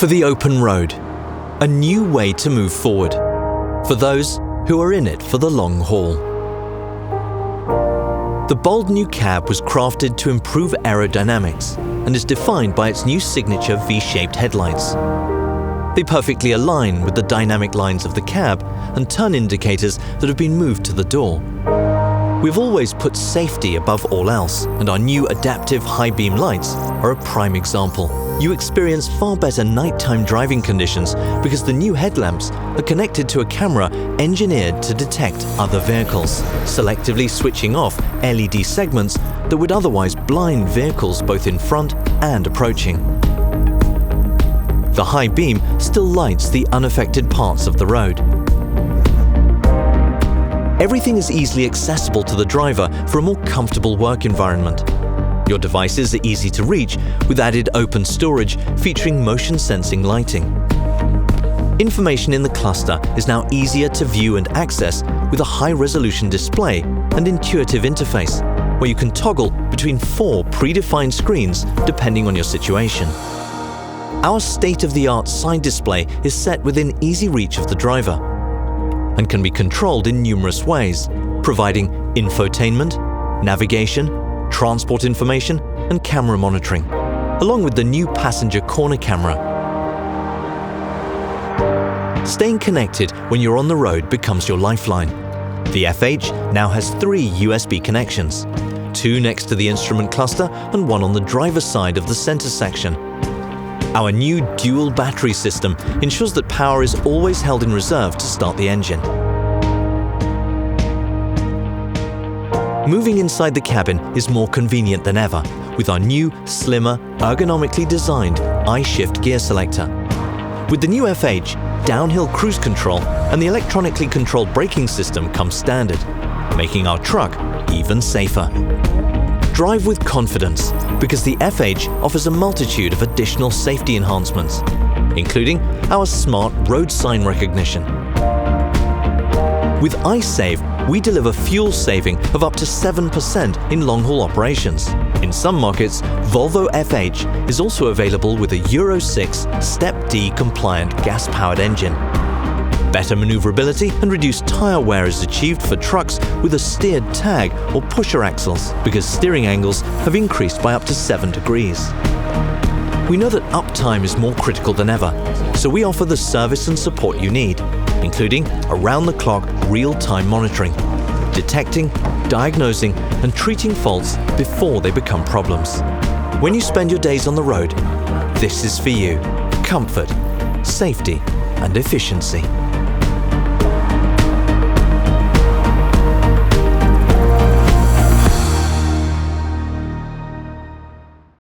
For the open road, a new way to move forward. For those who are in it for the long haul. The bold new cab was crafted to improve aerodynamics and is defined by its new signature V-shaped headlights. They perfectly align with the dynamic lines of the cab and turn indicators that have been moved to the door. We've always put safety above all else, and our new adaptive high beam lights are a prime example. You experience far better nighttime driving conditions because the new headlamps are connected to a camera engineered to detect other vehicles, selectively switching off LED segments that would otherwise blind vehicles both in front and approaching. The high beam still lights the unaffected parts of the road. Everything is easily accessible to the driver for a more comfortable work environment. Your devices are easy to reach with added open storage featuring motion sensing lighting. Information in the cluster is now easier to view and access with a high resolution display and intuitive interface, where you can toggle between four predefined screens depending on your situation. Our state of the art side display is set within easy reach of the driver and can be controlled in numerous ways, providing infotainment, navigation, transport information, and camera monitoring, along with the new passenger corner camera. Staying connected when you're on the road becomes your lifeline. The FH now has three USB connections, two next to the instrument cluster and one on the driver's side of the center section. Our new dual battery system ensures that power is always held in reserve to start the engine. Moving inside the cabin is more convenient than ever with our new, slimmer, ergonomically designed I-Shift gear selector. With the new FH, downhill cruise control and the electronically controlled braking system come standard, making our truck even safer. Drive with confidence because the FH offers a multitude of additional safety enhancements, including our smart road sign recognition. With iSave, we deliver fuel saving of up to 7% in long haul operations. In some markets, Volvo FH is also available with a Euro 6 Step D compliant gas powered engine. Better maneuverability and reduced tyre wear is achieved for trucks with a steered tag or pusher axles because steering angles have increased by up to 7 degrees. We know that uptime is more critical than ever, so we offer the service and support you need, including around the clock real time monitoring, detecting, diagnosing, and treating faults before they become problems. When you spend your days on the road, this is for you comfort, safety, and efficiency.